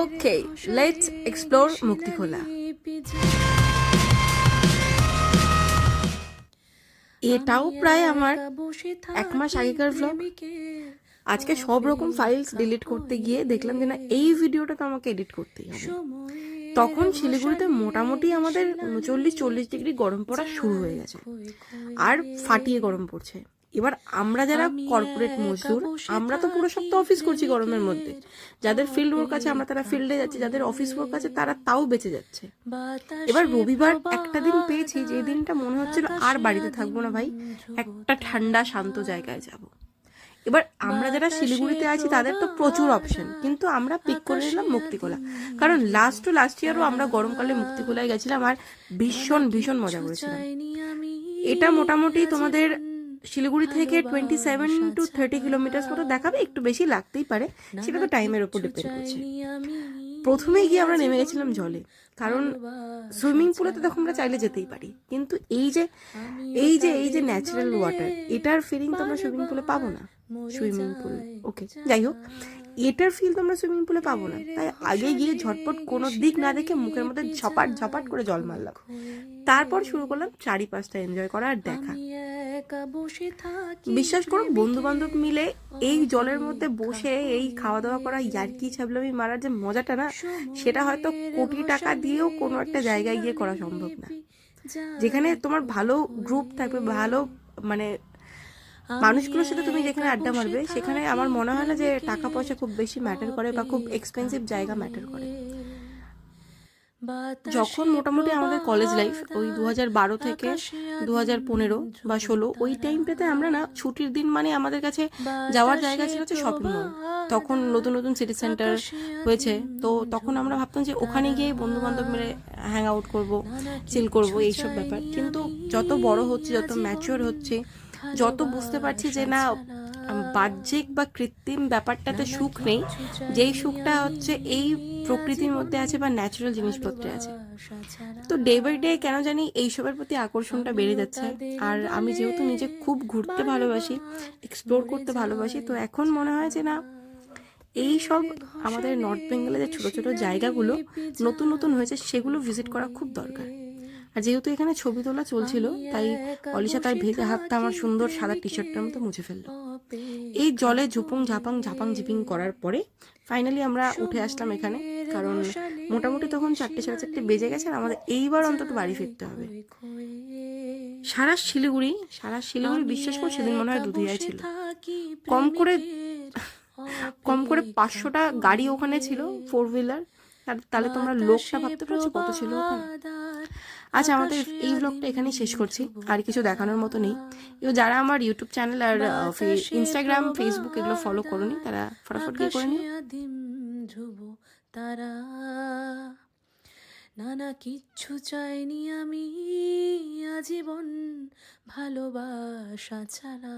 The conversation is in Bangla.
ওকে লেটস এক্সপ্লোর মুক্তিখোলা এটাও প্রায় আমার এক মাস আগেকার vlog। আজকে সব রকম ফাইলস ডিলিট করতে গিয়ে দেখলাম যে না, এই ভিডিওটা তো আমাকে এডিট করতেই হবে। তখন শিলিগুড়িতে মোটামুটি আমাদের উনচল্লিশ, চল্লিশ ডিগ্রি গরম পড়া শুরু হয়ে গেছে। আর ফাটিয়ে গরম পড়ছে। এবার আমরা যারা কর্পোরেট মজদুর আমরা তো পুরো সপ্তাহ অফিস করছি গরমের মধ্যে। যাদের ফিল্ড ওয়ার্ক আছে আমরা তারা ফিল্ডে যাচ্ছি যাদের অফিস ওয়ার্ক আছে তারা তাও বেঁচে যাচ্ছে। এবার রবিবার একটা দিন পেয়েছি যে দিনটা মনে হচ্ছিল আর বাড়িতে থাকব না ভাই একটা ঠান্ডা শান্ত জায়গায় যাব। এবার আমরা যারা শিলিগুড়িতে আছি তাদের তো প্রচুর অপশন কিন্তু আমরা পিক করে নিলাম মুক্তিকোলা। কারণ লাস্ট টু লাস্ট ইয়ারও আমরা গরমকালে মুক্তিকোলায় গেছিলাম আর ভীষণ ভীষণ মজা করেছিলাম। এটা মোটামুটি তোমাদের শিলিগুড়ি থেকে twenty seven to thirty kilometre মতো দেখাবে একটু বেশি লাগতেই পারে। সেটা তো টাইমের উপর ডিপেন্ড করছে। প্রথমে গিয়ে আমরা নেমে গেছিলাম জলে কারণ সুইমিং পুলে তো তখন আমরা চাইলে যেতেই পারি। কিন্তু এই যে এই যে এই যে ন্যাচারাল ওয়াটার এটার ফিলিং তো আমরা সুইমিং পুলে পাবো না। সুইমিং পুল ওকে যাই হোক এটার ফিল তো আমরা সুইমিং পুলে পাবো না। তাই আগে গিয়ে ঝটপট কোনো দিক না দেখে মুখের মধ্যে ঝপাট ঝপাট করে জল মারলাম। তারপর শুরু করলাম চারিপাশটা এনজয় করা আর দেখা। বিশ্বাস করো বন্ধু বান্ধব মিলে এই জলের মধ্যে বসে এই খাওয়া দাওয়া করা ইয়ার্কি ছাবলামি মারার যে মজাটা না সেটা হয়তো কোটি টাকা দিয়েও কোনো একটা জায়গায় গিয়ে করা সম্ভব না। যেখানে তোমার ভালো গ্রুপ থাকবে ভালো মানে মানুষগুলোর সাথে তুমি যেখানে আড্ডা মারবে সেখানে আমার মনে হয় না যে টাকা পয়সা খুব বেশি ম্যাটার করে বা খুব এক্সপেন্সিভ জায়গা ম্যাটার করে। যখন মোটামুটি আমাদের কলেজ লাইফ ওই দু হাজার বারো থেকে দু হাজার পনেরো বা ষোলো ওই টাইমটাতে আমরা না ছুটির দিন মানে আমাদের কাছে যাওয়ার জায়গা ছিল হচ্ছে শপিং মল তখন নতুন নতুন সিটি সেন্টার হয়েছে। তো তখন আমরা ভাবতাম যে ওখানে গিয়ে বন্ধু বান্ধব মিলে হ্যাং আউট করব চিল করব এইসব ব্যাপার। কিন্তু যত বড় হচ্ছে যত ম্যাচিওর হচ্ছে যত বুঝতে পারছি যে না বাহ্যিক বা কৃত্রিম ব্যাপারটাতে সুখ নেই। যেই সুখটা হচ্ছে এই প্রকৃতির মধ্যে আছে বা ন্যাচারাল জিনিসপত্রে আছে। তো ডে বাই ডে কেন জানি এইসবের প্রতি আকর্ষণটা বেড়ে যাচ্ছে। আর আমি যেহেতু নিজে খুব ঘুরতে ভালোবাসি এক্সপ্লোর করতে ভালোবাসি, তো এখন মনে হয় যে না, এই সব আমাদের নর্থ বেঙ্গলে যে ছোট ছোট জায়গাগুলো নতুন নতুন হয়েছে, সেগুলো ভিজিট করা খুব দরকার। আর যেহেতু এখানে ছবি তোলা চলছিল, তাই অলিশা তার ভেজা হাতটা আমার সুন্দর সাদা টি শার্টটার মতো মুছে ফেলল। জলে ঝুপুং ঝাপাং ঝাপাং ঝিপিং করার পরে ফাইনালি আমরা উঠে আসলাম এখানে। কারণ মোটামুটি তখন চারটে, সাড়ে চারটে বেজে গেছে আর আমাদের এইবার অন্তত বাড়ি ফিরতে হবে। সারা শিলিগুড়ি সারা শিলিগুড়ি বিশ্বাস করে সেদিন মনে হয় দুধিয়ায় ছিল। কম করে কম করে পাঁচশোটা গাড়ি ওখানে ছিল ফোর হুইলার তাহলে তোমরা লোকটা ভাবতে পারছ কত ছিল ওখানে? আচ্ছা আমাদের এই ব্লগটা এখানেই শেষ করছি। আর কিছু দেখানোর মতো নেই। যারা আমার ইউটিউব চ্যানেল আর ইনস্টাগ্রাম ফেসবুক এগুলো ফলো করোনি তারা ফটাফট গিয়ে করে নিও। তারা। নানা কিচ্ছু চাইনি আমি আজীবন ভালোবাসা ছাড়া।